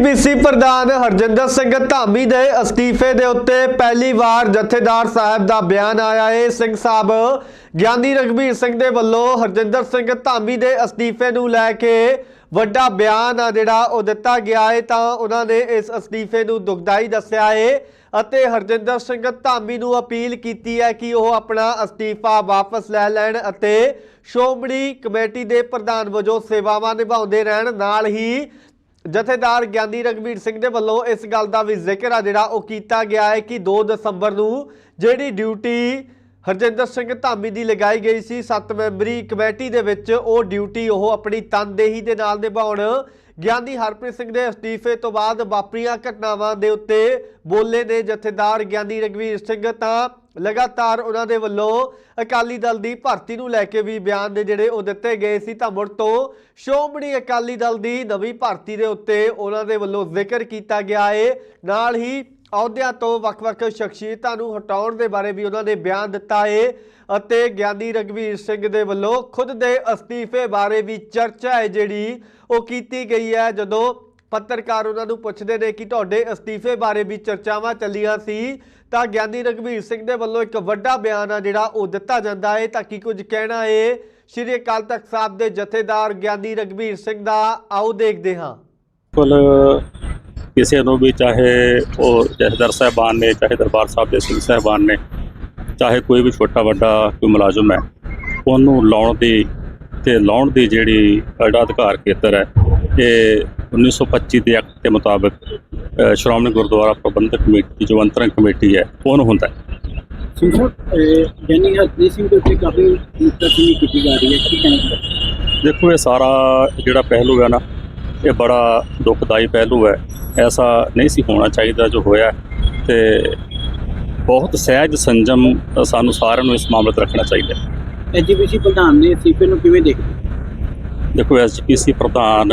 SGPC ਪ੍ਰਧਾਨ ਹਰਜਿੰਦਰ ਸਿੰਘ ਧਾਮੀ ਦੇ ਅਸਤੀਫੇ ਦੇ ਉੱਤੇ ਪਹਿਲੀ ਵਾਰ ਜਥੇਦਾਰ ਸਾਹਿਬ ਦਾ ਬਿਆਨ ਆਇਆ। ਹੈ ਸਿੰਘ ਸਾਹਿਬ ਗਿਆਨੀ ਰਗਵੀਰ ਸਿੰਘ ਦੇ ਵੱਲੋਂ ਹਰਜਿੰਦਰ ਸਿੰਘ ਧਾਮੀ ਦੇ ਅਸਤੀਫੇ ਨੂੰ ਲੈ ਕੇ ਵੱਡਾ ਬਿਆਨ ਆ ਜਿਹੜਾ ਉਹ ਦਿੱਤਾ ਗਿਆ ਹੈ ਤਾਂ ਉਹਨਾਂ ਨੇ ਇਸ ਅਸਤੀਫੇ ਨੂੰ ਦੁਖਦਾਈ ਦੱਸਿਆ ਏ ਅਤੇ ਹਰਜਿੰਦਰ ਸਿੰਘ ਧਾਮੀ ਨੂੰ ਅਪੀਲ ਕੀਤੀ ਹੈ ਕਿ ਉਹ ਆਪਣਾ ਅਸਤੀਫਾ ਵਾਪਸ ਲੈ ਲੈਣ ਅਤੇ ਸ਼੍ਰੋਮਣੀ ਕਮੇਟੀ ਦੇ ਪ੍ਰਧਾਨ ਵਜੋਂ ਸੇਵਾਵਾਂ ਨਿਭਾਉਂਦੇ ਰਹਿਣ। ਨਾਲ ਹੀ ਜਥੇਦਾਰ ਗਿਆਨੀ ਰਗਵੀਰ ਸਿੰਘ ਦੇ ਵੱਲੋਂ ਇਸ ਗੱਲ ਦਾ ਵੀ ਜ਼ਿਕਰ ਆ ਜਿਹੜਾ ਉਹ ਕੀਤਾ ਗਿਆ ਹੈ ਕਿ 2 ਦਸੰਬਰ ਨੂੰ ਜਿਹੜੀ ਡਿਊਟੀ ਹਰਜਿੰਦਰ ਸਿੰਘ ਧਾਮੀ ਦੀ ਲਗਾਈ ਗਈ ਸੀ 7 ਮੈਂਬਰੀ ਕਮੇਟੀ ਦੇ ਵਿੱਚ ਉਹ ਡਿਊਟੀ ਉਹ ਆਪਣੀ ਤਨਦੇਹੀ ਦੇ ਨਾਲ ਨਿਭਾਉਣ। ਗਿਆਨੀ ਹਰਪ੍ਰੀਤ ਸਿੰਘ ਦੇ ਅਸਤੀਫੇ ਤੋਂ ਬਾਅਦ ਵਾਪਰੀਆਂ ਘਟਨਾਵਾਂ ਦੇ ਉੱਤੇ ਬੋਲੇ ਨੇ ਜਥੇਦਾਰ ਗਿਆਨੀ ਰਗਵੀਰ ਸਿੰਘ। ਤਾਂ ਲਗਾਤਾਰ ਉਹਨਾਂ ਦੇ ਵੱਲੋਂ ਅਕਾਲੀ ਦਲ ਦੀ ਭਰਤੀ ਨੂੰ ਲੈ ਕੇ ਵੀ ਬਿਆਨ ਦੇ ਜਿਹੜੇ ਉਹ ਦਿੱਤੇ ਗਏ ਸੀ ਤਾਂ ਮੁੜ ਤੋਂ ਸ਼੍ਰੋਮਣੀ ਅਕਾਲੀ ਦਲ ਦੀ ਨਵੀਂ ਭਰਤੀ ਦੇ ਉੱਤੇ ਉਹਨਾਂ ਦੇ ਵੱਲੋਂ ਜ਼ਿਕਰ ਕੀਤਾ ਗਿਆ ਹੈ ਨਾਲ ਹੀ ਅਹੁਦਿਆਂ ਤੋਂ ਵੱਖ-ਵੱਖ ਸ਼ਖਸੀਅਤਾਂ ਨੂੰ ਹਟਾਉਣ ਦੇ ਬਾਰੇ ਵੀ ਉਹਨਾਂ ਨੇ ਬਿਆਨ ਦਿੱਤਾ ਹੈ ਅਤੇ ਗਿਆਨੀ ਰਗਵੀਰ ਸਿੰਘ ਦੇ ਵੱਲੋਂ ਖੁਦ ਦੇ ਅਸਤੀਫੇ ਬਾਰੇ ਵੀ ਚਰਚਾ ਹੈ ਜਿਹੜੀ ਉਹ ਕੀਤੀ ਗਈ ਹੈ ਜਦੋਂ ਪੱਤਰਕਾਰ ਉਹਨਾਂ ਨੂੰ ਪੁੱਛਦੇ ਨੇ ਕਿ ਤੁਹਾਡੇ ਅਸਤੀਫੇ ਬਾਰੇ ਵੀ ਚਰਚਾਵਾਂ ਚੱਲੀਆਂ ਸੀ ਤਾਂ ਗਿਆਨੀ ਰਗਵੀਰ ਸਿੰਘ ਦੇ ਵੱਲੋਂ ਇੱਕ ਵੱਡਾ ਬਿਆਨ ਆ ਜਿਹੜਾ ਉਹ ਦਿੱਤਾ ਜਾਂਦਾ ਹੈ। ਤਾਂ ਕੀ ਕੁਝ ਕਹਿਣਾ ਹੈ? ਸ਼੍ਰੀ ਅਕਾਲ ਤਖਤ ਸਾਹਿਬ ਦੇ ਜਥੇਦਾਰ ਗਿਆਨੀ ਰਗਵੀਰ ਸਿੰਘ ਦਾ। ਆਓ ਦੇਖਦੇ ਹਾਂ। ਕੋਲ ਕਿਸੇ ਨੂੰ ਵੀ ਚਾਹੇ ਉਹ ਜਥੇਦਾਰ ਸਾਹਿਬਾਨ ਨੇ, ਚਾਹੇ ਦਰਬਾਰ ਸਾਹਿਬ ਦੇ ਸਿੰਘ ਸਾਹਿਬਾਨ ਨੇ, ਚਾਹੇ ਕੋਈ ਵੀ ਛੋਟਾ ਵੱਡਾ ਕੋਈ ਮੁਲਾਜ਼ਮ ਹੈ, ਉਹਨੂੰ ਲਾਉਣ ਦੀ ਤੇ ਲਾਉਣ ਦੀ ਜਿਹੜੀ ਜਿਹੜਾ ਅਧਿਕਾਰ ਖੇਤਰ ਹੈ, ਇਹ 1925 ਦੇ ਐਕਟ ਦੇ ਮੁਤਾਬਕ ਸ਼੍ਰੋਮਣੀ ਗੁਰਦੁਆਰਾ ਪ੍ਰਬੰਧਕ ਕਮੇਟੀ ਜੋ ਅੰਤਰੰਗ ਕਮੇਟੀ ਹੈ ਉਹਨੂੰ ਹੁੰਦਾ ਹੈ? ਸਿੰਘ ਸਾਹਿਬ ਜੈਨੀ ਹਰਪ੍ਰੀਤ ਸਿੰਘ ਦੇ ਉੱਤੇ ਕਾਫੀ ਮੁੱਤਕੀ ਕੀਤੀ ਜਾ ਰਹੀ ਹੈ ਕੀ ਕਹਿਣਾ ਚਾਹੁੰਦੇ ਦੇਖੋ ਇਹ ਸਾਰਾ ਜਿਹੜਾ ਪਹਿਲੂ ਹੈ ਨਾ ਇਹ ਬੜਾ ਦੁਖਦਾਈ ਪਹਿਲੂ ਹੈ। ਐਸਾ ਨਹੀਂ ਸੀ ਹੋਣਾ ਚਾਹੀਦਾ ਜੋ ਹੋਇਆ ਤੇ ਬਹੁਤ ਸਹਿਜ ਸੰਜਮ ਸਾਨੂੰ ਸਾਰਿਆਂ ਨੂੰ ਇਸ ਮਾਮਲੇ 'ਤੇ ਰੱਖਣਾ ਚਾਹੀਦਾ ਹੈ। ਐਜੀਪੀਸੀ ਪ੍ਰਧਾਨ ਨੇ ਸੀਪੇ ਨੂੰ ਕਿਵੇਂ ਦੇਖਦੇ? ਦੇਖੋ ਐਸਜੀਪੀਸੀ ਪ੍ਰਧਾਨ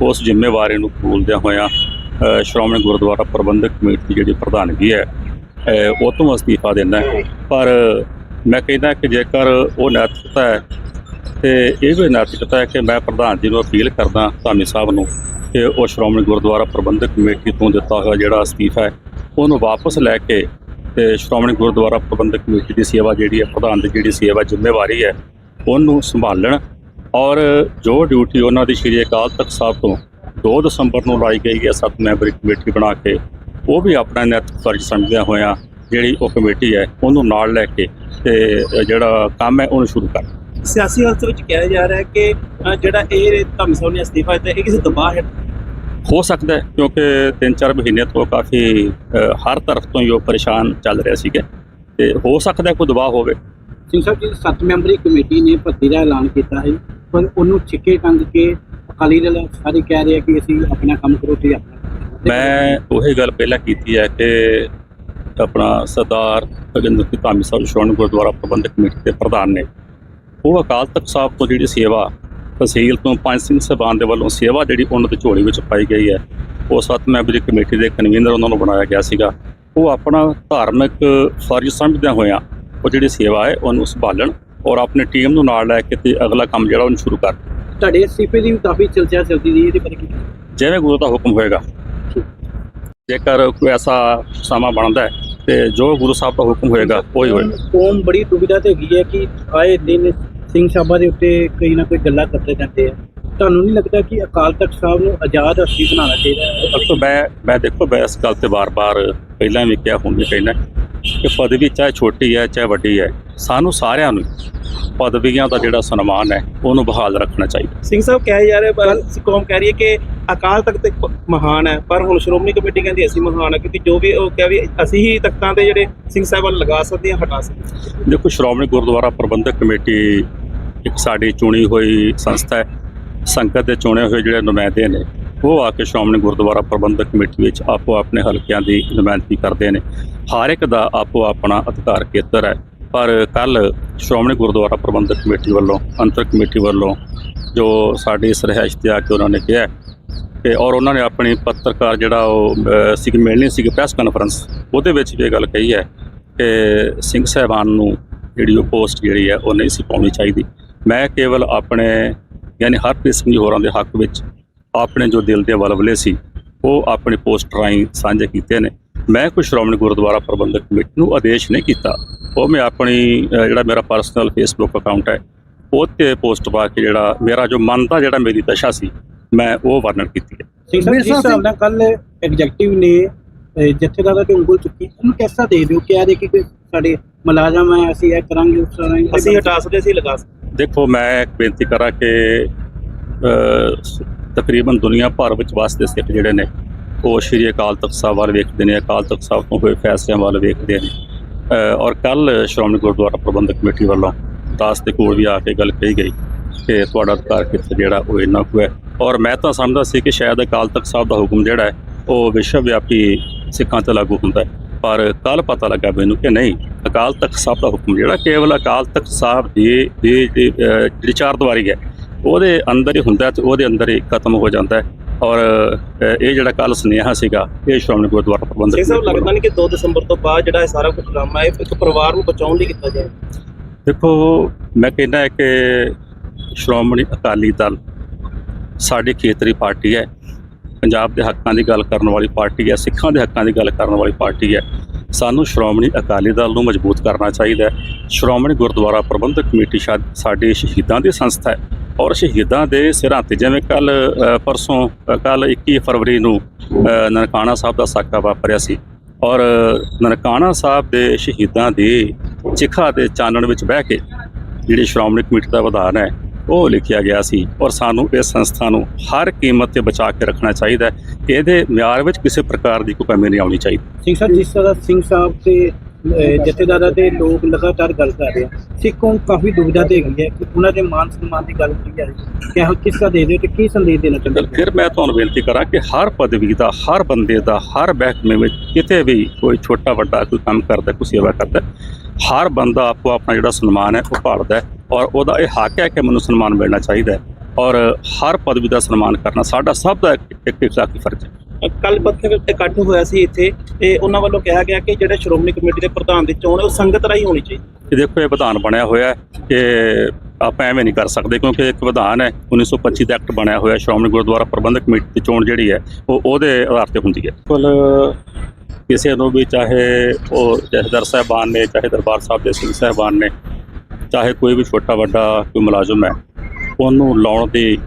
ਉਸ ਜ਼ਿੰਮੇਵਾਰੀ ਨੂੰ ਕਬੂਲਦਿਆਂ ਹੋਇਆਂ ਸ਼੍ਰੋਮਣੀ ਗੁਰਦੁਆਰਾ ਪ੍ਰਬੰਧਕ ਕਮੇਟੀ ਦੀ ਜਿਹੜੀ ਪ੍ਰਧਾਨਗੀ ਹੈ ਉਹ ਤੋਂ ਅਸਤੀਫਾ ਦੇਣਾ ਪਰ ਮੈਂ ਕਹਿੰਦਾ ਕਿ ਜੇਕਰ ਉਹ ਨੈਤਿਕਤਾ ਹੈ, ਤੇ ਇਹ ਵੀ ਨੈਤਿਕਤਾ ਹੈ ਕਿ ਮੈਂ ਪ੍ਰਧਾਨ ਜੀ ਨੂੰ ਅਪੀਲ ਕਰਦਾ ਧਾਮੀ ਸਾਹਿਬ ਨੂੰ ਕਿ ਉਹ ਸ਼੍ਰੋਮਣੀ ਗੁਰਦੁਆਰਾ ਪ੍ਰਬੰਧਕ ਕਮੇਟੀ ਤੋਂ ਦਿੱਤਾ ਹੋਇਆ ਜਿਹੜਾ ਅਸਤੀਫਾ ਹੈ, ਉਹਨੂੰ ਵਾਪਸ ਲੈ ਕੇ ਤੇ ਸ਼੍ਰੋਮਣੀ ਗੁਰਦੁਆਰਾ ਪ੍ਰਬੰਧਕ ਕਮੇਟੀ ਦੀ ਸੇਵਾ ਜਿਹੜੀ ਹੈ, ਪ੍ਰਧਾਨ ਦੀ ਜਿਹੜੀ ਸੇਵਾ ਜ਼ਿੰਮੇਵਾਰੀ ਹੈ, ਉਹਨੂੰ ਸੰਭਾਲਣ ਔਰ ਜੋ ਡਿਊਟੀ ਉਹਨਾਂ ਦੀ ਸ਼੍ਰੀ ਅਕਾਲ ਤਖਤ ਸਾਹਿਬ ਤੋਂ 2 ਦਸੰਬਰ ਨੂੰ ਲਾਈ ਗਈ ਹੈ ਸੱਤ ਮੈਂਬਰੀ ਕਮੇਟੀ ਬਣਾ ਕੇ ਉਹ ਵੀ ਆਪਣਾ ਨੈਤਿਕ ਫਰਜ਼ ਸਮਝਦਿਆਂ ਹੋਇਆਂ ਜਿਹੜੀ ਉਹ ਕਮੇਟੀ ਹੈ ਉਹਨੂੰ ਨਾਲ ਲੈ ਕੇ ਤੇ ਜਿਹੜਾ ਕੰਮ ਹੈ ਉਹਨੂੰ ਸ਼ੁਰੂ ਕਰ ਸਿਆਸੀ ਹਾਲਤ ਵਿੱਚ ਕਿਹਾ ਜਾ ਰਿਹਾ ਹੈ ਕਿ ਜਿਹੜਾ ਇਹ ਧਰਮ ਸਾਹਿਬ ਨੇ ਅਸਤੀਫਾ ਦਿੱਤਾ ਇਹ ਕਿਸੇ ਦਬਾਅ ਹੈ? ਹੋ ਸਕਦਾ ਹੈ ਕਿਉਂਕਿ 3-4 ਮਹੀਨੇ ਤੋਂ ਕਾਫੀ ਹਰ ਤਰਫ ਤੋਂ ਹੀ ਉਹ ਪਰੇਸ਼ਾਨ ਚੱਲ ਰਿਹਾ ਸੀਗਾ। ਤੇ ਹੋ ਸਕਦਾ ਹੈ ਕੋਈ ਦਬਾਅ ਹੋਵੇ। ਸਿੰਘ ਸਾਹਿਬ ਜੀ ਸੱਤ ਮੈਂਬਰੀ ਕਮੇਟੀ ਨੇ ਭਰਤੀ ਦਾ ਐਲਾਨ ਕੀਤਾ ਹੈ ਪਰ ਉਹਨੂੰ ਛਿੱਕੇ ਟੰਗ ਕੇ ਅਕਾਲੀ ਦਲ ਸਾਰੇ ਕਹਿ ਰਹੇ ਆ ਕਿ ਅਸੀਂ ਆਪਣਾ ਕੰਮ ਕਰੋ ਤੇ ਆਪਣਾ ਮੈਂ ਉਹੀ ਗੱਲ ਪਹਿਲਾਂ ਕੀਤੀ ਹੈ ਕਿ ਆਪਣਾ ਸਰਦਾਰ ਭਜਿੰਦਰ ਸਿੰਘ ਧਾਮੀ ਸਾਹਿਬ ਸ਼੍ਰੋਮਣੀ ਗੁਰਦੁਆਰਾ ਪ੍ਰਬੰਧਕ ਕਮੇਟੀ ਦੇ ਪ੍ਰਧਾਨ ਨੇ, ਉਹ ਅਕਾਲ ਤਖਤ ਸਾਹਿਬ ਤੋਂ ਜਿਹੜੀ ਸੇਵਾ ਤਹਿਸੀਲ ਤੋਂ ਪੰਜ ਸਿੰਘ ਸਾਹਿਬਾਨ ਦੇ ਵੱਲੋਂ ਸੇਵਾ ਜਿਹੜੀ ਉਹਨਾਂ ਦੀ ਝੋਲੀ ਵਿੱਚ ਪਾਈ ਗਈ ਹੈ, ਉਹ ਸੱਤ ਮੈਂਬਰੀ ਕਮੇਟੀ ਦੇ ਕਨਵੀਨਰ ਉਹਨਾਂ ਨੂੰ ਬਣਾਇਆ ਗਿਆ ਸੀਗਾ। ਉਹ ਆਪਣਾ ਧਾਰਮਿਕ ਫਰਜ਼ ਸਮਝਦਿਆਂ ਹੋਇਆਂ ਉਹ ਜਿਹੜੀ ਸੇਵਾ ਹੈ ਉਹਨੂੰ ਸੰਭਾਲਣ ਔਰ ਆਪਣੀ ਟੀਮ ਨੂੰ ਨਾਲ ਲੈ ਕੇ ਤੇ ਅਗਲਾ ਕੰਮ ਜਿਹੜਾ ਉਹਨੂੰ ਸ਼ੁਰੂ ਕਰ ਤੁਹਾਡੇ ਅਸਤੀਫੇ ਦੀ ਵੀ ਕਾਫੀ ਚਰਚਾ ਚੱਲਦੀ ਰਹੀ ਇਹਦੇ ਬਾਰੇ ਕੀ? ਜਿਵੇਂ ਗੁਰੂ ਦਾ ਹੁਕਮ ਹੋਏਗਾ। ਜੇਕਰ ਕੋਈ ਐਸਾ ਸਮਾਂ ਬਣਦਾ ਹੈ ਤੇ ਜੋ ਗੁਰੂ ਸਾਹਿਬ ਦਾ ਹੁਕਮ ਹੋਏਗਾ ਉਹ ਹੀ ਹੋਏਗਾ ਕੌਮ ਬੜੀ ਦੁਬਿਧਾ ਤੇ ਹੈਗੀ ਹੈ ਕਿ ਆਏ ਦਿਨ ਸਿੰਘ ਸਾਹਿਬਾਂ ਦੇ ਉੱਤੇ ਕੋਈ ਨਾ ਕੋਈ ਗੱਲਾਂ ਕਰਦੇ ਜਾਂਦੇ ਆ। ਤੁਹਾਨੂੰ ਨਹੀਂ ਲੱਗਦਾ ਕਿ ਅਕਾਲ ਤਖਤ ਸਾਹਿਬ ਨੂੰ ਆਜ਼ਾਦ ਹਸਤੀ ਬਣਾਉਣਾ ਚਾਹੀਦਾ ਹੈ? ਮੈਂ ਮੈਂ ਦੇਖੋ ਮੈਂ ਇਸ ਗੱਲ ਤੇ ਵਾਰ-ਵਾਰ ਪਹਿਲਾਂ ਵੀ ਕਿਹਾ ਹੁਣ ਵੀ ਕਹਿਣਾ ਕਿ ਪਦਵੀ ਚਾਹੇ ਛੋਟੀ ਹੈ ਚਾਹੇ ਵੱਡੀ ਹੈ ਸਾਨੂੰ ਸਾਰਿਆਂ ਨੂੰ ਪਦਵੀਆਂ ਦਾ ਜਿਹੜਾ ਸਨਮਾਨ ਹੈ ਉਹਨੂੰ ਬਹਾਲ ਰੱਖਣਾ ਚਾਹੀਦਾ ਸਿੰਘ ਸਾਹਿਬ ਕਿਹਾ ਜਾ ਰਿਹਾ ਪਰ ਕੌਮ ਕਹਿ ਰਹੀ ਹੈ ਕਿ ਅਕਾਲ ਤਖਤ ਇੱਕ ਮਹਾਨ ਹੈ ਪਰ ਹੁਣ ਸ਼੍ਰੋਮਣੀ ਕਮੇਟੀ ਕਹਿੰਦੀ ਅਸੀਂ ਮਹਾਨ ਹੈ ਕਿਉਂਕਿ ਜੋ ਵੀ ਉਹ ਕਿਹਾ ਵੀ ਅਸੀਂ ਹੀ ਤਖਤਾਂ ਤੇ ਜਿਹੜੇ ਸਿੰਘ ਸਾਹਿਬਾਨ ਲਗਾ ਸਕਦੇ ਹਾਂ ਹਟਾ ਸਕਦੇ। ਦੇਖੋ ਸ਼੍ਰੋਮਣੀ ਗੁਰਦੁਆਰਾ ਪ੍ਰਬੰਧਕ ਕਮੇਟੀ ਇੱਕ ਸਾਡੀ ਚੁਣੀ ਹੋਈ ਸੰਸਥਾ ਹੈ ਸੰਗਤ ਦੇ ਚੁਣੇ ਹੋਏ ਜਿਹੜੇ ਨੁਮਾਇੰਦੇ ਨੇ ਉਹ ਆ ਕੇ ਸ਼੍ਰੋਮਣੀ ਗੁਰਦੁਆਰਾ ਪ੍ਰਬੰਧਕ ਕਮੇਟੀ ਵਿੱਚ ਆਪੋ ਆਪਣੇ ਹਲਕਿਆਂ ਦੀ ਨੁਮਾਇੰਦਗੀ ਕਰਦੇ ਨੇ। ਹਰ ਇੱਕ ਦਾ ਆਪੋ ਆਪਣਾ ਅਧਿਕਾਰ ਖੇਤਰ ਹੈ। ਪਰ ਕੱਲ ਸ਼੍ਰੋਮਣੀ ਗੁਰਦੁਆਰਾ ਪ੍ਰਬੰਧਕ ਕਮੇਟੀ ਵੱਲੋਂ ਅੰਤਰ ਕਮੇਟੀ ਵੱਲੋਂ ਜੋ ਸਾਡੀ ਇਸ ਰਿਹਾਇਸ਼ ਤੇ ਆ ਕੇ ਉਹਨਾਂ ਨੇ ਕਿਹਾ ਕਿ ਔਰ ਉਹਨਾਂ ਨੇ ਆਪਣੀ ਪੱਤਰਕਾਰ ਜਿਹੜਾ ਉਹ ਅਹ, ਮਿਲਣੀ ਸੀ ਪ੍ਰੈਸ ਕਾਨਫਰੰਸ ਉਹਦੇ ਵਿੱਚ ਵੀ ਇਹ ਗੱਲ ਕਹੀ ਹੈ ਕਿ ਸਿੰਘ ਸਾਹਿਬਾਨ ਨੂੰ ਜਿਹੜੀ ਉਹ ਪੋਸਟ ਜਿਹੜੀ ਹੈ ਉਹ ਨਹੀਂ ਸੀ ਪਾਉਣੀ ਚਾਹੀਦੀ। ਮੈਂ ਕੇਵਲ ਆਪਣੇ ਯਾਨੀ ਹਰਪ੍ਰੀਤ ਸਿੰਘ ਹੋਰਾਂ ਦੇ ਹੱਕ ਵਿੱਚ ਆਪਣੇ ਜੋ ਦਿਲ ਦੇ ਵਲਵਲੇ ਸੀ ਉਹ ਆਪਣੀ ਪੋਸਟ ਰਾਹੀਂ ਸਾਂਝੇ ਕੀਤੇ ਨੇ। ਮੈਂ ਕੋਈ ਸ਼੍ਰੋਮਣੀ ਗੁਰਦੁਆਰਾ ਪ੍ਰਬੰਧਕ ਕਮੇਟੀ ਨੂੰ ਆਦੇਸ਼ ਨਹੀਂ ਕੀਤਾ। ਉਹ ਮੈਂ ਆਪਣੀ ਜਿਹੜਾ ਮੇਰਾ ਪਰਸਨਲ ਫੇਸਬੁੱਕ ਅਕਾਊਂਟ ਹੈ ਉਹ 'ਤੇ ਪੋਸਟ ਪਾ ਕੇ ਜਿਹੜਾ ਮੇਰਾ ਜੋ ਮਨ ਦਾ ਜਿਹੜਾ ਮੇਰੀ ਦਸ਼ਾ ਸੀ ਮੈਂ ਉਹ ਵਰਣਨ ਕੀਤੀ ਹੈ। ਸਿੰਘ ਸਾਹਿਬ ਜਿਸ ਹਿਸਾਬ ਨਾਲ ਕੱਲ ਐਗਜ਼ੈਕਟਿਵ ਨੇ ਜਥੇਦਾਰਾਂ ਤੇ ਉਂਗਲ ਚੁੱਕੀ ਉਹਨੂੰ ਕਿਸਾ ਦੇ ਦਿਓ ਕਿ ਆ ਦੇ ਕਿ ਸਾਡੇ ਮੁਲਾਜ਼ਮ ਹੈ ਅਸੀਂ ਇਹ ਕਰਾਂਗੇ ਉਸ ਕਰਾਂਗੇ ਅਸੀਂ ਹਟਾ ਸਕਦੇ ਅਸੀਂ ਲਗਾ ਸਕਦੇ। ਦੇਖੋ ਮੈਂ ਇੱਕ ਬੇਨਤੀ ਕਰਾਂ ਕਿ ਤਕਰੀਬਨ ਦੁਨੀਆ ਭਰ ਵਿੱਚ ਵਸਦੇ ਸਿੱਖ ਜਿਹੜੇ ਨੇ, ਉਹ ਸ਼੍ਰੀ ਅਕਾਲ ਤਖਤ ਸਾਹਿਬ ਵੱਲ ਵੇਖਦੇ ਨੇ, ਅਕਾਲ ਤਖਤ ਸਾਹਿਬ ਤੋਂ ਹੋਏ ਫੈਸਲਿਆਂ ਵੱਲ ਵੇਖਦੇ ਨੇ। ਔਰ ਕੱਲ ਸ਼੍ਰੋਮਣੀ ਗੁਰਦੁਆਰਾ ਪ੍ਰਬੰਧਕ ਕਮੇਟੀ ਵੱਲੋਂ ਦਾਸ ਦੇ ਕੋਲ ਵੀ ਆ ਕੇ ਗੱਲ ਕਹੀ ਗਈ ਕਿ ਤੁਹਾਡਾ ਅਧਿਕਾਰ ਕਿੱਥੇ ਜਿਹੜਾ ਉਹ ਇੰਨਾ ਕੁ ਹੈ। ਔਰ ਮੈਂ ਤਾਂ ਸਮਝਦਾ ਸੀ ਕਿ ਸ਼ਾਇਦ ਅਕਾਲ ਤਖਤ ਸਾਹਿਬ ਦਾ ਹੁਕਮ ਜਿਹੜਾ ਹੈ, ਉਹ ਵਿਸ਼ਵ ਵਿਆਪੀ ਸਿੱਖਾਂ ਤੇ ਲਾਗੂ ਹੁੰਦਾ ਹੈ। ਪਰ ਕੱਲ ਪਤਾ ਲੱਗਾ ਮੈਨੂੰ ਕਿ ਨਹੀਂ, ਅਕਾਲ ਤਖਤ ਸਾਹਿਬ ਦਾ ਹੁਕਮ ਜਿਹੜਾ ਕੇਵਲ ਅਕਾਲ ਤਖਤ ਸਾਹਿਬ ਦੀ ਦੀ ਜਿਹੜੀ ਚਾਰ ਦੀਵਾਰੀ ਹੈ। ਉਹਦੇ ਅੰਦਰ ਹੀ ਹੁੰਦਾ ਤੇ ਉਹਦੇ ਅੰਦਰ ਹੀ ਖਤਮ ਹੋ ਜਾਂਦਾ ਔਰ ਇਹ ਜਿਹੜਾ ਕੱਲ ਸੁਨੇਹਾ ਸੀਗਾ ਇਹ ਸ਼੍ਰੋਮਣੀ ਗੁਰਦੁਆਰਾ ਪ੍ਰਬੰਧਕ ਕਮੇਟੀ ਵੱਲੋਂ। ਲੱਗਦਾ ਨਹੀਂ ਕਿ 2 ਦਸੰਬਰ ਤੋਂ ਬਾਅਦ ਜਿਹੜਾ ਇਹ ਸਾਰਾ ਕੁਝ ਡਰਾਮਾ ਹੈ ਇੱਕ ਪਰਿਵਾਰ ਨੂੰ ਬਚਾਉਣ ਲਈ ਕੀਤਾ ਜਾਏ। ਦੇਖੋ ਮੈਂ ਕਹਿੰਦਾ ਕਿ ਸ਼੍ਰੋਮਣੀ ਅਕਾਲੀ ਦਲ ਸਾਡੀ ਖੇਤਰੀ ਪਾਰਟੀ ਹੈ। ਪੰਜਾਬ ਦੇ ਹੱਕਾਂ ਦੀ ਗੱਲ ਕਰਨ ਵਾਲੀ ਪਾਰਟੀ ਹੈ ਸਿੱਖਾਂ ਦੇ ਹੱਕਾਂ ਦੀ ਗੱਲ ਕਰਨ ਵਾਲੀ ਪਾਰਟੀ ਹੈ। ਸਾਨੂੰ ਸ਼੍ਰੋਮਣੀ ਅਕਾਲੀ ਦਲ ਨੂੰ ਮਜ਼ਬੂਤ ਕਰਨਾ ਚਾਹੀਦਾ ਹੈ। ਸ਼੍ਰੋਮਣੀ ਗੁਰਦੁਆਰਾ ਪ੍ਰਬੰਧਕ ਕਮੇਟੀ ਸਾਡੀ ਸ਼ਹੀਦਾਂ ਦੀ ਸੰਸਥਾ ਹੈ। ਔਰ ਸ਼ਹੀਦਾਂ ਦੇ ਸਿਰਾਂ ਤੇ, ਜਿਵੇਂ ਕੱਲ ਪਰਸੋਂ ਕੱਲ 21 ਫਰਵਰੀ ਨੂੰ ਨਨਕਾਣਾ ਸਾਹਿਬ ਦਾ ਸਾਕਾ ਵਾਪਰਿਆ ਸੀ। ਔਰ ਨਨਕਾਣਾ ਸਾਹਿਬ ਦੇ ਸ਼ਹੀਦਾਂ ਦੀ ਚਿਖਾ ਦੇ ਚਾਨਣ ਵਿੱਚ ਬਹਿ ਕੇ ਜਿਹੜੀ ਸ਼੍ਰੋਮਣੀ ਕਮੇਟੀ ਦਾ ਵਿਧਾਨ ਹੈ, ਉਹ ਲਿਖਿਆ ਗਿਆ ਸੀ। ਔਰ ਸਾਨੂੰ ਇਸ ਸੰਸਥਾ ਨੂੰ ਹਰ ਕੀਮਤ ਤੇ ਬਚਾ ਕੇ ਰੱਖਣਾ ਚਾਹੀਦਾ ਹੈ। ਇਹਦੇ ਮਿਆਰ ਵਿੱਚ ਕਿਸੇ ਪ੍ਰਕਾਰ ਦੀ ਕੋਈ ਕਮੀ ਨਹੀਂ ਆਉਣੀ ਚਾਹੀਦੀ। ਸਿੰਘ ਸਾਹਿਬ, ਜਿਸ ਤਰ੍ਹਾਂ ਸਿੰਘ ਸਾਹਿਬ ਤੇ ਜਥੇਦਾਰਾਂ ਦੇ ਲੋਕ ਲਗਾਤਾਰ ਗੱਲ ਕਰ ਰਹੇ ਆ। ਸਿੱਖ ਕੌਮ ਕਾਫੀ ਦੁਵਿਧਾ ਤੇ ਹੈਗੀ ਹੈ ਕਿ ਉਹਨਾਂ ਦੇ ਮਾਨ ਸਨਮਾਨ ਦੀ ਗੱਲ ਕੀਤੀ ਜਾ ਰਹੀ ਹੈ ਦੇ ਦਿਓ ਤੇ ਕੀ ਸੰਦੇਸ਼ ਦੇਣਾ ਚਾਹੁੰਦੇ ਫਿਰ ਮੈਂ ਤੁਹਾਨੂੰ ਬੇਨਤੀ ਕਰਾਂ ਕਿ ਹਰ ਪਦਵੀ ਦਾ, ਹਰ ਬੰਦੇ ਦਾ, ਹਰ ਮਹਿਕਮੇ ਵਿੱਚ ਕਿਤੇ ਵੀ ਕੋਈ ਛੋਟਾ ਵੱਡਾ ਕੋਈ ਕੰਮ ਕਰਦਾ, ਕੋਈ ਸੇਵਾ ਕਰਦਾ, ਹਰ ਬੰਦਾ ਆਪੋ ਆਪਣਾ ਜਿਹੜਾ ਸਨਮਾਨ ਹੈ ਉਹ ਭਾਲਦਾ ਔਰ ਉਹਦਾ ਇਹ ਹੱਕ ਹੈ ਕਿ ਮੈਨੂੰ ਸਨਮਾਨ ਮਿਲਣਾ ਚਾਹੀਦਾ ਔਰ ਹਰ ਪਦਵੀ ਦਾ ਸਨਮਾਨ ਕਰਨਾ ਸਾਡਾ ਸਭ ਦਾ ਇੱਕ ਇੱਕ ਇਖਲਾਕੀ ਫਰਜ਼ ਹੈ। ਕੱਲ ਪੱਤਰ ਇਕੱਠ ਹੋਇਆ ਸੀ ਇੱਥੇ ਤੇ ਉਹਨਾਂ ਵੱਲੋਂ ਕਿਹਾ ਗਿਆ ਕਿ ਜਿਹੜੇ ਸ਼੍ਰੋਮਣੀ ਕਮੇਟੀ ਦੇ ਪ੍ਰਧਾਨ ਦੀ ਚੋਣ ਹੈ ਉਹ ਸੰਗਤ ਰਾਹੀਂ ਹੋਣੀ ਚਾਹੀਦੀ। ਦੇਖੋ ਇਹ ਵਿਧਾਨ ਬਣਿਆ ਹੋਇਆ ਹੈ ਕਿ ਆਪਾਂ ਐਵੇਂ ਨਹੀਂ ਕਰ ਸਕਦੇ ਕਿਉਂਕਿ ਇੱਕ ਵਿਧਾਨ ਹੈ 1925 ਦਾ ਐਕਟ ਬਣਿਆ ਹੋਇਆ ਸ਼੍ਰੋਮਣੀ ਗੁਰਦੁਆਰਾ ਪ੍ਰਬੰਧਕ ਕਮੇਟੀ ਦੀ ਚੋਣ ਜਿਹੜੀ ਹੈ ਉਹ ਉਹਦੇ ਆਧਾਰ ਤੇ ਹੁੰਦੀ ਹੈ। ਕੁੱਲ ਕਿਸੇ ਨੂੰ ਵੀ ਚਾਹੇ ਉਹ ਜਥੇਦਾਰ ਸਾਹਿਬਾਨ ਨੇ ਚਾਹੇ ਦਰਬਾਰ ਸਾਹਿਬ ਦੇ ਸਿੰਘ ਸਾਹਿਬਾਨ ਨੇ ਚਾਹੇ ਕੋਈ ਵੀ ਛੋਟਾ ਵੱਡਾ ਕੋਈ ਮੁਲਾਜ਼ਮ ਹੈ ਉਹਨੂੰ ਲਾਉਣ ਦੀ